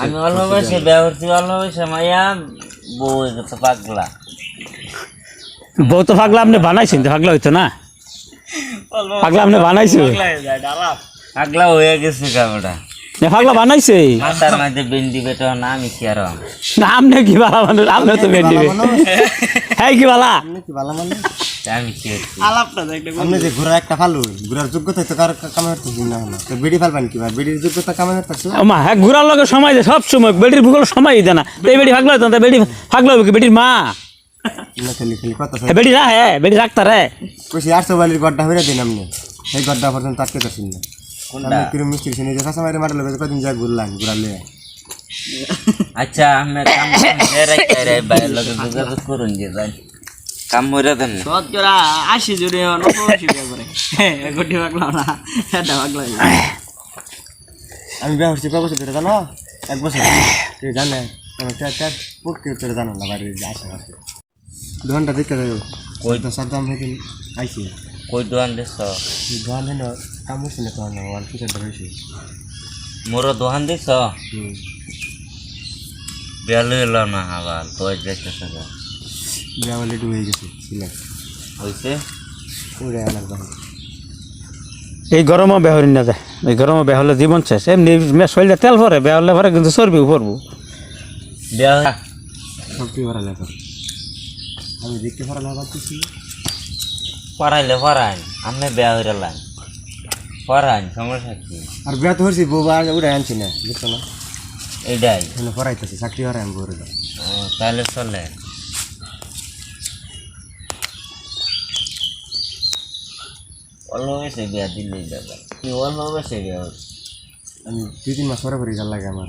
আমি অল্প বয়সে বিয়ে করছি অল্প বয়সে মাইয়া বউ গেছে পাগলা। বউ তো পাগলা আপনি বানাইছেন তো পাগলা হইতো না? পাগলা আপনি বানাইছো? পাগলা হয়ে গেছে কামড়া পাগলা বানাইছে? মাথার মাঝে বেন্ডি বেটা না আমি কি আর? না আপনি কি বালা মানুষ? আপনি তো বেন হ্যাঁ কি বালা? কি ভালো মানে তা আমি কি করছি? আপনি যে ঘোড়ার একটা ফালু ঘোড়ার যোগ্যতা তো কার কামাই করতেছি না হলো তো বেডি ফালবেন কি ভাই বেডির যোগ্যতা কামাই করতেছে মা হ্যাঁ ঘুরার লগে সময় দেয় সব সময় বেটির ভূগোল সময় দেয় না তো এই বেটি পাগলা তো বেটি পাগলা কি বেটির মা না খালি খালি কথা হ্যাঁ না হ্যাঁ বেটি রাখতা রে কইছি আটশো বালির গড্ডা হইরা দিন আপনি এই গড্ডা পর্যন্ত আটকে করছেন না কোনটা কিরম মিস্ত্রি শুনে যে কাঁচা মারি মারলে কদিন যা ঘুরলাম ঘুরালে আচ্ছা আমি কাম করে রাখতে রে লোকে যোগাযোগ করুন যে যাই কাম মরে দেন না। শতকরা আশি জুড়ে বিয়ে করে। গোটি পাগলা না এটা পাগলা আমি বিয়া করছি কয় বছর ধরে জানো? এক বছর। তুই জানে চার চার পক্ষে তোর জানো না বাড়ির আসে দোকানটা দেখতে যাব। কই? তো সাদ্দাম হয়ে আইসি কই দোয়ান দিছ দোকান হেন কাম করছি না তোমার আমার কিছু ধরেছি মোর দোহান দিছ হুম। বেল না আবার তোর যাইতেছে একটু হয়ে গেছে সিলেক্ট হইছে ওরে আনার এই গরমও বেহরি না যায়। এই গরমও বেহলে জীবন শেষ। এমনি মে শরীরে তেল ভরে বেহলে ভরে কিন্তু চর্বিও পড়ব বিয়া সব কি ভরা লেখা। আমি দেখতে ভরা লেখা করতেছি পড়াইলে পড়াইন আমি বেয়া হইরে লাইন। পড়াইন সমস্যা কি? আর বিয়া তো হয়েছি বউ আর উড়ে আনছি না বুঝছ না? এইটাই। পড়াইতেছি চাকরি হরাই আমি তাহলে চলে অল্প বয়সে বিয়া দিলেই যাবে। কি অল্প বয়সে বিয়া আমি দুই তিন মাস পরে পরে যার লাগে আমার